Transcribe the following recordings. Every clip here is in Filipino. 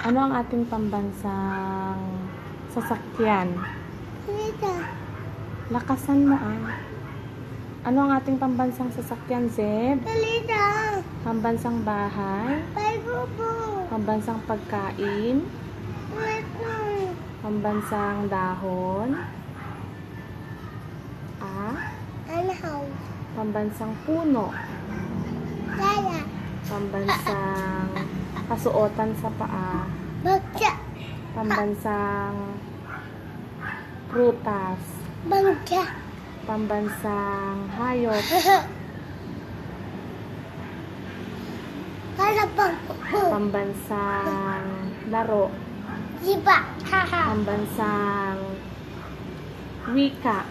Ano ang ating pambansang sasakyan? Lakasan mo ah. Ano ang ating pambansang sasakyan, Zeb? Dito. Pambansang bahay? Po. Pambansang pagkain? Ito. Pambansang dahon? Ah? Anahaw. Pambansang puno? Dala. Pambansang kasuotan sa paa? Bagja. Pambansang prutas? Bangja. Pambansang hayop? Pambansang laro? Haha. Pambansang wika?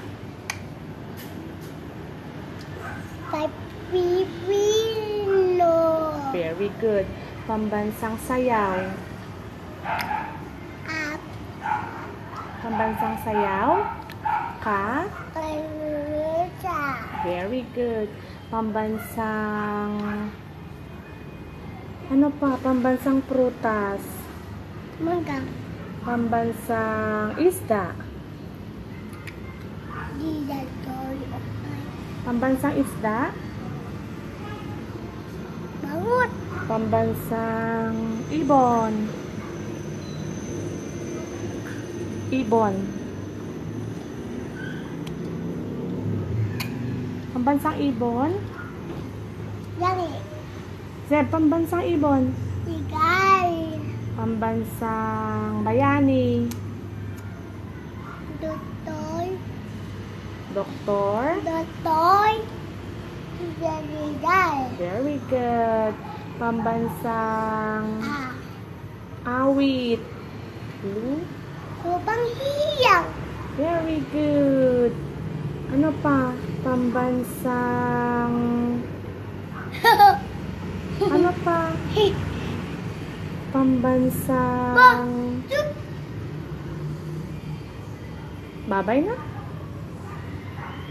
Pipino. Very good. Pambansang sayaw? Up. Pambansang sayaw? Ka? Kalita. Very good. Pambansang... Ano pa? Pambansang prutas. Mangga. Pambansang isda. Dida toy. Pambansang isda. Pambansang ibon. Ibon. Pambansang ibon. Lagi. Zeb, pambansang ibon. Igay. Pambansang bayani. Dotoy. Doktor. Dotoy. Daliday. Very good. Pambansang Ah. awit. Blue. Kupang hiyang. Very good. Ano pa? Pambansang... Ano pa? Pambansang... Babay na.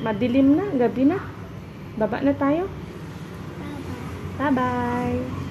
Madilim na. Gabi na. Baba na tayo. 拜拜。